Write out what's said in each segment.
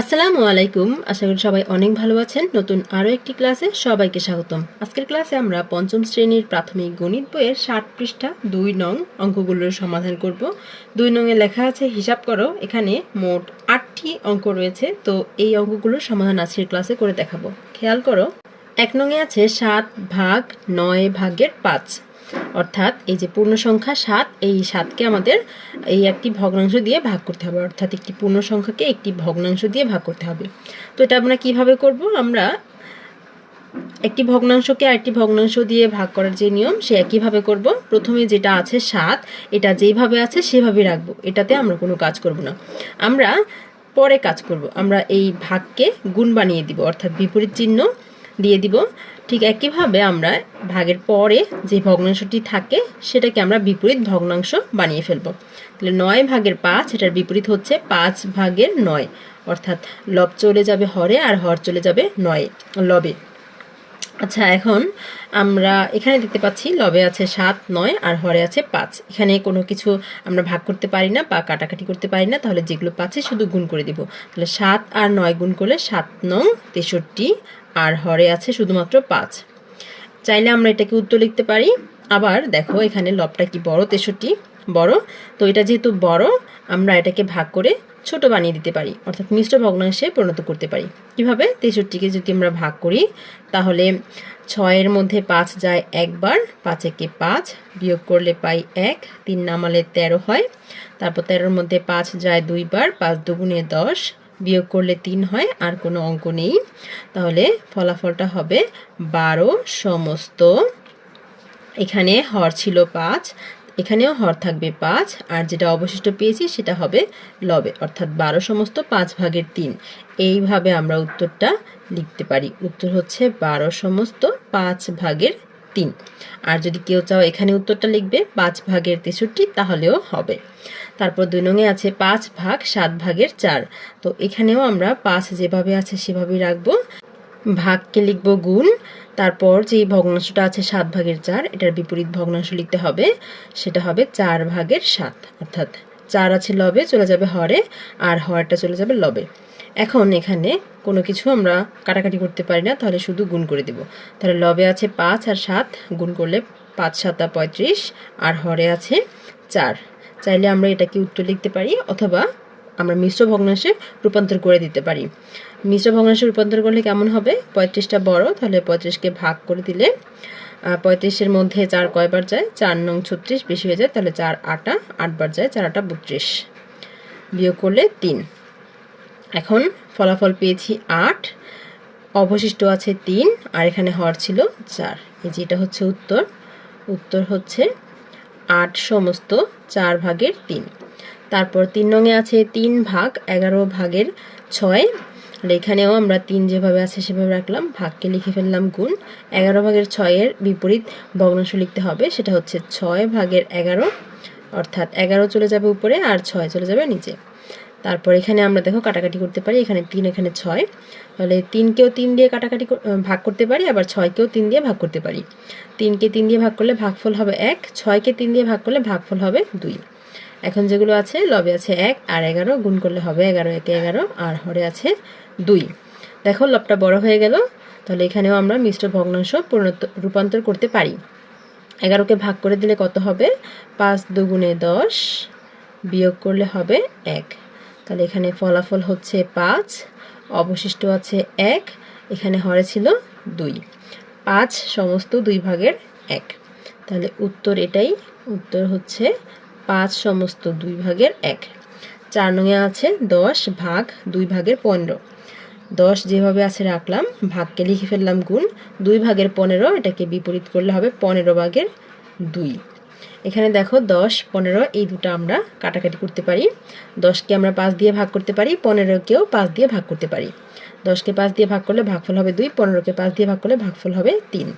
আসসালামু আলাইকুম। আশা করি সবাই অনেক ভালো আছেন। নতুন আরও একটি ক্লাসে সবাইকে স্বাগতম। আজকের ক্লাসে আমরা পঞ্চম শ্রেণির প্রাথমিক গণিত বইয়ের ষাট পৃষ্ঠা দুই নং অঙ্কগুলোর সমাধান করব। দুই নংয়ে লেখা আছে, হিসাব করো। এখানে মোট আটটি অঙ্ক রয়েছে। তো এই অঙ্কগুলোর সমাধান আজকের ক্লাসে করে দেখাবো। খেয়াল করো, এক নংয়ে আছে সাত ভাগ নয় ভাগের পাঁচ। অর্থাৎ এই যে পূর্ণ সংখ্যা সাত, এই সাতকে আমাদের এই একটি ভগ্নাংশ দিয়ে ভাগ করতে হবে। অর্থাৎ একটি পূর্ণ সংখ্যাকে একটি ভগ্নাংশ দিয়ে ভাগ করতে হবে। তো এটা আমরা কীভাবে করব? আমরা একটি ভগ্নাংশকে আরেকটি ভগ্নাংশ দিয়ে ভাগ করার যে নিয়ম, সে একইভাবে করব। প্রথমে যেটা আছে সাত, এটা যেইভাবে আছে সেভাবে রাখব। এটাতে আমরা কোনো কাজ করব না। আমরা পরে কাজ করব। আমরা এই ভাগকে গুণ বানিয়ে দিব, অর্থাৎ বিপরীত চিহ্ন দিয়ে দিব। ঠিক একইভাবে আমরা ভাগের পরে যে ভগ্নাংশটি থাকে, সেটাকে আমরা বিপরীত ভগ্নাংশ বানিয়ে ফেলব। তাহলে নয় ভাগের পাঁচ, এটার বিপরীত হচ্ছে পাঁচ ভাগের নয়। অর্থাৎ লব চলে যাবে হরে আর হর চলে যাবে নয় লবে। আচ্ছা এখন আমরা এখানে দেখতে পাচ্ছি লবে আছে সাত, নয় আর হরে আছে পাঁচ। এখানে কোনো কিছু আমরা ভাগ করতে পারি না বা কাটাকাটি করতে পারি না, তাহলে যেগুলো পাচ্ছে শুধু গুণ করে দিব। তাহলে সাত আর নয় গুণ করলে সাত নং তেষট্টি আর হরে আছে শুধুমাত্র পাঁচ। চাইলে আমরা এটাকে উত্তর লিখতে পারি। আবার দেখো এখানে লবটা কি বড় তেষট্টি, বড়। তো এটা যেহেতু বড়, আমরা এটাকে ভাগ করে ছোট বানিয়ে দিতে পারি, অর্থাৎ মিশ্র ভগ্নাংশে পরিণত করতে পারি। কীভাবে? তেষট্টিকে যদি আমরা ভাগ করি, তাহলে ছয়ের মধ্যে পাঁচ যায় একবার, পাঁচ একে পাঁচ বিয়োগ করলে পাই এক, তিন নামালে তেরো হয়। তারপর তেরোর মধ্যে পাঁচ যায় দুইবার, পাঁচ দুগুণে দশ বিয়োগ করলে তিন হয়, আর কোনো অঙ্ক নেই। তাহলে ফলাফলটা হবে বারো সমস্ত। এখানে হর ছিল পাঁচ এখানেও হর থাকবে পাঁচ, আর যেটা অবশিষ্ট পেয়েছি সেটা হবে লবে, অর্থাৎ বারো সমস্ত পাঁচ ভাগের তিন। এইভাবে আমরা উত্তরটা লিখতে পারি। উত্তর হচ্ছে বারো সমস্ত পাঁচ ভাগের তিন। আর যদি কেউ চাও এখানে উত্তরটা লিখবে, পাঁচ ভাগের তেষট্টি, তাহলেও হবে। তারপর দুই নঙে আছে পাঁচ ভাগ সাত ভাগের চার। তো এখানেও আমরা পাঁচ যেভাবে আছে সেভাবেই রাখব। ভাগকে লিখব গুণ, তারপর যে ভগ্নাংশটা আছে সাত ভাগের চার, এটার বিপরীত ভগ্নাংশ লিখতে হবে, সেটা হবে চার ভাগের সাত, অর্থাৎ চার আছে লবে, চলে যাবে হরে, আর হরটা চলে যাবে লবে। এখন এখানে কোনো কিছু আমরা কাটাকাটি করতে পারি না, তাহলে শুধু গুণ করে দেব। তাহলে লবে আছে পাঁচ আর সাত, গুণ করলে পাঁচ, সাতা পঁয়ত্রিশ, আর হরে আছে চার। চাইলে আমরা এটাকে উত্তর লিখতে পারি, অথবা আমরা মিশ্র ভগ্নাংশে রূপান্তর করে দিতে পারি। মিশ্র ভগ্নাংশে রূপান্তর করলে কেমন হবে? পঁয়ত্রিশটা বড়, তাহলে পঁয়ত্রিশকে ভাগ করে দিলে পঁয়ত্রিশের মধ্যে চার কয়বার যায়? চার নং ছত্রিশ, বেশি হয়ে যায়, তাহলে চার আটা আটবার যায়, চার আটা বত্রিশ। বিয়োগ করলে তিন। এখন ফলাফল পেয়েছি আট, অবশিষ্ট আছে তিন, আর এখানে হর ছিল চার। এই যে এটা হচ্ছে উত্তর। উত্তর হচ্ছে আট সমস্ত চার ভাগের তিন। তারপর তিন নঙে আছে তিন ভাগ, এগারো ভাগের ছয়। এখানেও আমরা তিন যেভাবে আছে সেভাবে রাখলাম, ভাগকে লিখে ফেললাম গুণ। এগারো ভাগের ছয়ের বিপরীত ভগ্নাংশ লিখতে হবে, সেটা হচ্ছে ছয় ভাগের এগারো, অর্থাৎ এগারো চলে যাবে উপরে আর ছয় চলে যাবে নিচে। তারপর এখানে আমরা দেখো কাটাকাটি করতে পারি, এখানে তিন, এখানে ছয়। তাহলে তিনকেও তিন দিয়ে কাটাকাটি ভাগ করতে পারি, আবার ছয়কেও তিন দিয়ে ভাগ করতে পারি। তিনকে তিন দিয়ে ভাগ করলে ভাগফল হবে এক, ছয়কে তিন দিয়ে ভাগ করলে ভাগফল হবে দুই। এখন যেগুলো আছে, লবে আছে এক, আর এগারো, গুণ করলে হবে এগারো, একে এগারো, আর হরে আছে দুই। দেখো, লবটা বড় হয়ে গেল। তাহলে এখানেও আমরা মিশ্র ভগ্নাংশ পরিণত, রূপান্তর করতে পারি। এগারোকে ভাগ করে দিলে কত হবে? পাঁচ দুগুণে দশ বিয়োগ করলে হবে এক। তাহলে এখানে ফলাফল হচ্ছে পাঁচ, অবশিষ্ট আছে এক, এখানে হরে ছিল দুই। পাঁচ সমস্ত দুই ভাগের এক। তাহলে উত্তর এটাই, উত্তর হচ্ছে পাঁচ সমস্ত দুই ভাগের এক। চার নঙে আছে দশ ভাগ দুই ভাগের পনেরো। দশ যেভাবে আছে রাখলাম, ভাগকে লিখে ফেললাম গুণ। দুই ভাগের পনেরো, এটাকে বিপরীত করলে হবে পনেরো ভাগের দুই। এখানে দেখো দশ, পনেরো, এই দুটো আমরা কাটাকাটি করতে পারি। দশকে আমরা পাঁচ দিয়ে ভাগ করতে পারি, পনেরোকেও পাঁচ দিয়ে ভাগ করতে পারি। দশকে পাঁচ দিয়ে ভাগ করলে ভাগফল হবে দুই, পনেরোকে পাঁচ দিয়ে ভাগ করলে ভাগফল হবে তিন।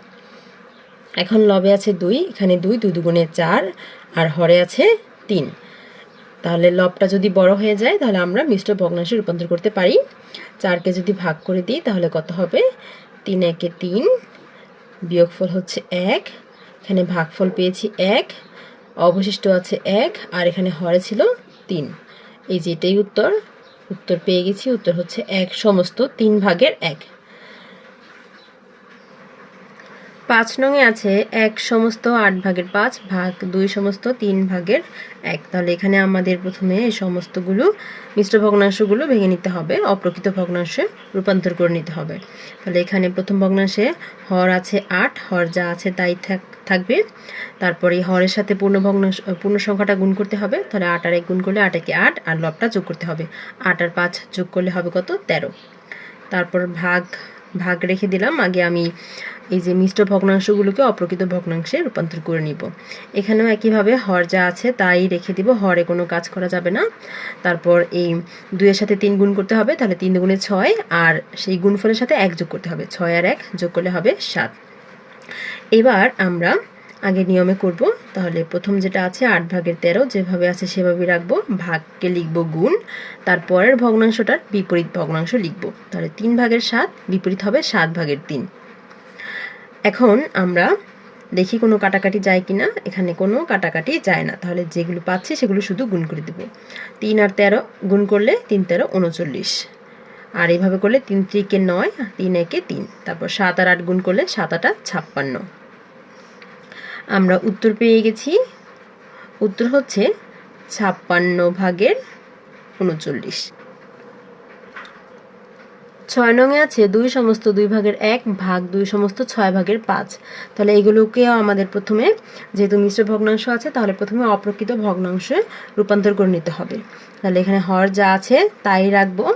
এখন লবে আছে দুই, এখানে দুই দুই দুগুণে চার আর হরে আছে তিন। তাহলে লবটা যদি বড় হয়ে যায়, তাহলে আমরা মিশ্র ভগ্নাংশে রূপান্তর করতে পারি। চারকে যদি ভাগ করে দিই, তাহলে কত হবে? তিন একে তিন বিয়োগফল হচ্ছে এক। এখানে ভাগফল পেয়েছি এক, অবশিষ্ট আছে এক, আর এখানে হরে ছিল তিন। এই যে এটাই উত্তর উত্তর পেয়ে গেছি, উত্তর হচ্ছে এক, সমস্ত তিন ভাগের এক। পাঁচ নঙে আছে এক সমস্ত আট ভাগের পাঁচ ভাগ দুই সমস্ত তিন ভাগের এক। তাহলে এখানে আমাদের প্রথমে এই সমস্তগুলো মিশ্র ভগ্নাংশগুলো ভেঙে নিতে হবে, অপ্রকৃত ভগ্নাংশে রূপান্তর করে নিতে হবে। তাহলে এখানে প্রথম ভগ্নাংশে হর আছে আট, হর যা আছে তাই থাকবে। তারপরে হরের সাথে পূর্ণ ভগ্নাংশ, পূর্ণ সংখ্যাটা গুণ করতে হবে, তাহলে আট আর এক গুণ করলে আট একে আট আর লবটা যোগ করতে হবে। আট আর পাঁচ যোগ করলে হবে কত? তেরো। তারপর ভাগ ভাগ রেখে দিলাম। আগে আমি এই যে মিষ্ট ভগ্নাংশগুলোকে অপ্রকৃত ভগ্নাংশে রূপান্তর করে নিব। এখানেও একইভাবে হর যা আছে তাই রেখে দিব। হরে কোনো কাজ করা যাবে না। তারপর এই দুইয়ের সাথে তিন গুণ করতে হবে, তাহলে তিন গুণে ছয়। আর সেই গুণফলের সাথে এক যোগ করতে হবে। ছয় আর এক যোগ করলে হবে সাত। এবার আমরা আগে নিয়মে করব। তাহলে প্রথম যেটা আছে, আট ভাগের তেরো, যেভাবে আছে সেভাবে রাখব। ভাগকে লিখব গুণ। তারপরের ভগ্নাংশটার বিপরীত ভগ্নাংশ লিখব। তাহলে তিন ভাগের সাত, বিপরীত হবে সাত ভাগের তিন। এখন আমরা দেখি কোনো কাটাকাটি যায় কি না এখানে কোনো কাটাকাটি যায় না। তাহলে যেগুলো পাচ্ছি সেগুলো শুধু গুণ করে দেব। তিন আর তেরো, গুণ করলে তিন তেরো, উনচল্লিশ। আর এইভাবে করলে তিন ত্রিকে নয়, তিন একে তিন। তারপর সাত আর আট গুণ করলে সাত আটা, ছাপ্পান্ন। আমরা উত্তর পেয়ে গেছি। উত্তর হচ্ছে ছাপ্পান্ন ভাগের উনচল্লিশ। ছয় নঙে আছে দুই সমস্ত দুই ভাগের এক ভাগ দুই সমস্ত ছয় ভাগের পাঁচ। তাহলে এগুলোকেও আমাদের প্রথমে যেহেতু মিশ্র ভগ্নাংশ আছে, তাহলে প্রথমে অপ্রকৃত ভগ্নাংশে রূপান্তর করে নিতে হবে। তাহলে এখানে হর যা আছে তাই রাখব।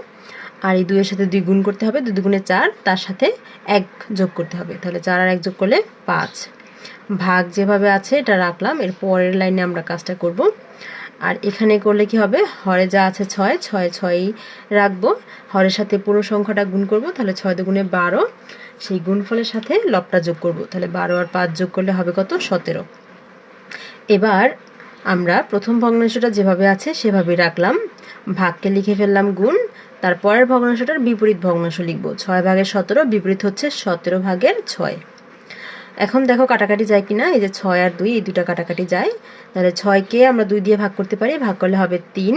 আর এই দুইয়ের সাথে দুই গুণ করতে হবে, দুই গুণে চার, তার সাথে এক যোগ করতে হবে। তাহলে চার আর এক যোগ করলে পাঁচ। ভাগ যেভাবে আছে, এটা রাখলাম। এর পরের লাইনে আমরা কাজটা করব। আর এখানে করলে কি হবে? হরে যা আছে ছয় ছয়, ছয়ই রাখব। হরের সাথে পুরো সংখ্যাটা গুণ করব, তাহলে ছয় দুগুণে বারো। সেই গুণফলের সাথে লবটা যোগ করব, তাহলে বারো আর পাঁচ যোগ করলে হবে কত? সতেরো। এবার আমরা প্রথম ভগ্নাংশটা যেভাবে আছে সেভাবে রাখলাম। ভাগকে লিখে ফেললাম গুণ। তারপরের ভগ্নাংশটার বিপরীত ভগ্নাংশ লিখব। ছয় ভাগের সতেরো, বিপরীত হচ্ছে সতেরো ভাগের ছয়। এখন দেখো কাটাকাটি যায় কিনা? এই যে ছয় আর দুই, এই দুটা কাটাকাটি যায়। তাহলে ছয়কে আমরা দুই দিয়ে ভাগ করতে পারি, ভাগ করলে হবে তিন।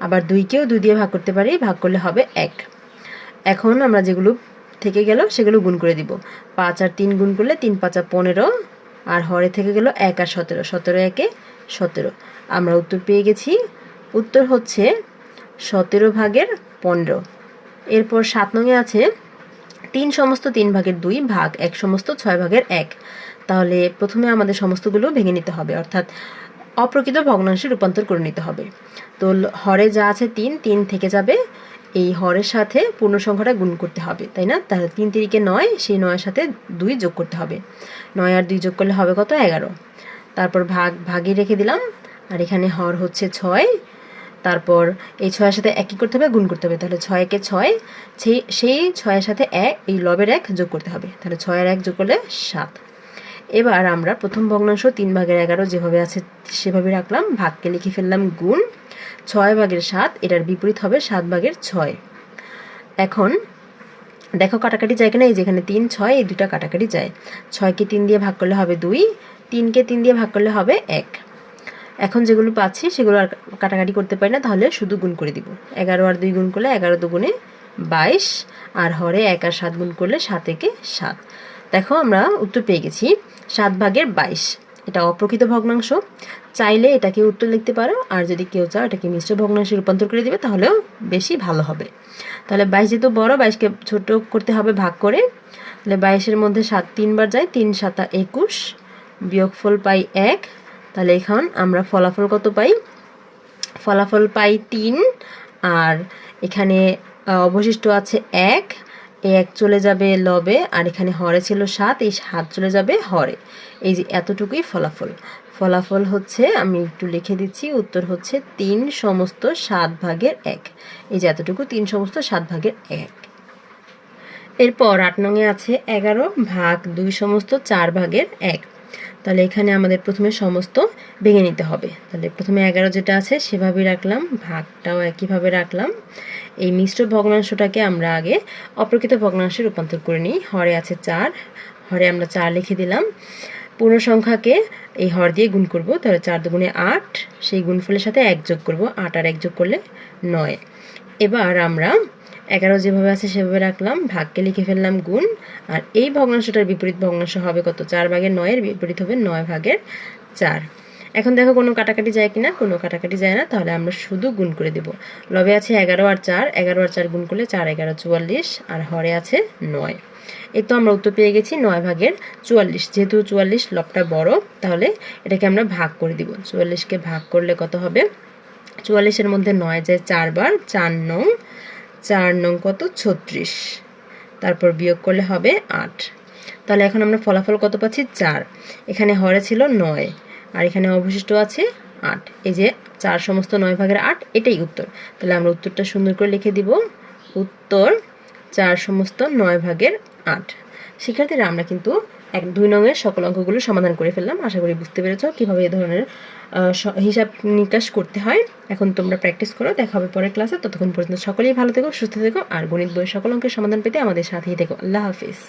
আবার দুইকেও দুই দিয়ে ভাগ করতে পারি, ভাগ করলে হবে এক। এখন আমরা যেগুলো থেকে গেল, সেগুলো গুণ করে দিব। পাঁচ আর তিন গুণ করলে তিন, পাঁচা পনেরো। আর হরে থেকে গেল এক আর সতেরো। সতেরো একে সতেরো। আমরা উত্তর পেয়ে গেছি। উত্তর হচ্ছে সতেরো ভাগের পনেরো। এরপর সাত নঙে আছে তিন সমস্ত তিন ভাগের দুই ভাগ এক সমস্ত ছয় ভাগের এক। তাহলে প্রথমে আমাদের সমস্তগুলো ভেঙে নিতে হবে, অর্থাৎ অপ্রকৃত ভগ্নাংশে রূপান্তর করে নিতে হবে। তো হরে যা আছে তিন তিন থেকে যাবে, এই হরের সাথে পূর্ণ সংখ্যাটা গুণ করতে হবে, তাই না? তাহলে তিন তিরিকে নয়, সেই নয়ের সাথে দুই যোগ করতে হবে। নয় আর দুই যোগ করলে হবে কত? এগারো। তারপর ভাগ ভাগে রেখে দিলাম, আর এখানে হর হচ্ছে ছয় তারপর এই ছয়ের সাথে একই করতে হবে? গুণ করতে হবে। তাহলে ছয়কে ছয়, সেই সেই ছয়ের সাথে এক, এই লবের এক যোগ করতে হবে। তাহলে ছয়ের এক যোগ করলে সাত। এবার আমরা প্রথম ভগ্নাংশ তিন ভাগের এগারো যেভাবে আছে সেভাবে রাখলাম, ভাগকে লিখে ফেললাম গুণ। ছয় ভাগের সাত, এটার বিপরীত হবে সাত ভাগের ছয়। এখন দেখো কাটাকাটি যায় কিনা, এই যেখানে তিন, ছয়, এই দুটা কাটাকাটি যায়। ছয়কে তিন দিয়ে ভাগ করলে হবে দুই, তিনকে তিন দিয়ে ভাগ করলে হবে এক। এখন যেগুলো পাচ্ছি, সেগুলো আর কাটাকাটি করতে পারি না, তাহলে শুধু গুণ করে দিব। এগারো আর দুই গুণ করলে এগারো দুগুণে বাইশ, আর হরে এক আর সাত গুণ করলে সাত একে সাত। দেখো আমরা উত্তর পেয়ে গেছি, সাত ভাগের বাইশ। এটা অপ্রকৃত ভগ্নাংশ। চাইলে এটাকে উত্তর লিখতে পারো, আর যদি কেউ চাও এটাকে মিশ্র ভগ্নাংশে রূপান্তর করে দিবে, তাহলেও বেশি ভালো হবে। তাহলে বাইশ যেহেতু বড়, বাইশকে ছোট করতে হবে ভাগ করে। তাহলে বাইশের মধ্যে সাত তিনবার যায়, তিন সাতা একুশ, বিয়োগফল পাই এক তাহলে এখন আমরা ফলাফল কত পাই? ফলাফল পাই তিন, আর এখানে অবশিষ্ট আছে এক এক চলে যাবে লবে, আর এখানে হরে ছিল সাত, এই সাত চলে যাবে হরে। এই যে এতটুকুই ফলাফল। ফলাফল হচ্ছে, আমি একটু লিখে দিচ্ছি, উত্তর হচ্ছে তিন সমস্ত সাত ভাগের এক। এই যে এতটুকু, তিন সমস্ত সাত ভাগের এক। এরপর আট নঙে আছে এগারো ভাগ দুই সমস্ত চার ভাগের এক। তাহলে এখানে আমাদের প্রথমে সমস্ত ভেঙে নিতে হবে। তাহলে প্রথমে এগারো যেটা আছে সেভাবে রাখলাম, ভাগটাও একইভাবে রাখলাম। এই মিশ্র ভগ্নাংশটাকে আমরা আগে অপ্রকৃত ভগ্নাংশে রূপান্তর করে নিই। হরে আছে চার, হরে আমরা চার লিখে দিলাম। পূর্ণ সংখ্যাকে এই হর দিয়ে গুণ করব, তাহলে চার দুগুণে আট, সেই গুণফলের সাথে এক যোগ করব, আট আর এক যোগ করলে নয়। এবার আমরা এগারো যেভাবে আছে সেভাবে রাখলাম, ভাগকে লিখে ফেললাম গুণ, আর এই ভগ্নাংশটার বিপরীত ভগ্নাংশ হবে কত? চার ভাগের নয়ের বিপরীত হবে নয় ভাগের চার। এখন দেখো কোনো কাটাকাটি যায় কিনা? কোনো কাটাকাটি যায় না, তাহলে আমরা শুধু গুণ করে দেব। লবে আছে এগারো আর চার, এগারো আর চার গুণ করলে চার, এগারো, চুয়াল্লিশ, আর হরে আছে নয়। এই তো আমরা উত্তর পেয়ে গেছি নয় ভাগের চুয়াল্লিশ। যেহেতু চুয়াল্লিশ লবটা বড়, তাহলে এটাকে আমরা ভাগ করে দিব। চুয়াল্লিশকে ভাগ করলে কত হবে? চুয়াল্লিশের মধ্যে নয় যায় চারবার, চার নং চার নং কত? ছত্রিশ। তারপর বিয়োগ করলে হবে আট। তাহলে এখন আমরা ফলাফল কত পাচ্ছি? চার। এখানে হরে ছিল নয়, আর এখানে অবশিষ্ট আছে আট। এই যে চার সমস্ত নয় ভাগের আট, এটাই উত্তর। তাহলে আমরা উত্তরটা সুন্দর করে লিখে দিব। উত্তর চার সমস্ত নয় ভাগের আট। শিক্ষার্থীরা, আমরা কিন্তু এক দুই নঙের সকল অঙ্কগুলো সমাধান করে ফেললাম। আশা করি বুঝতে পেরেছ কীভাবে এই ধরনের হিসাব নিকাশ করতে হয়। এখন তোমরা প্র্যাকটিস করো, দেখা হবে পরের ক্লাসে ততক্ষণ পর্যন্ত সকলেই ভালো থেকো, সুস্থ থেকো, আর গণিত বই সকল অঙ্কের সমাধান পেতে আমাদের সাথেই থেকো। আল্লাহ হাফিজ।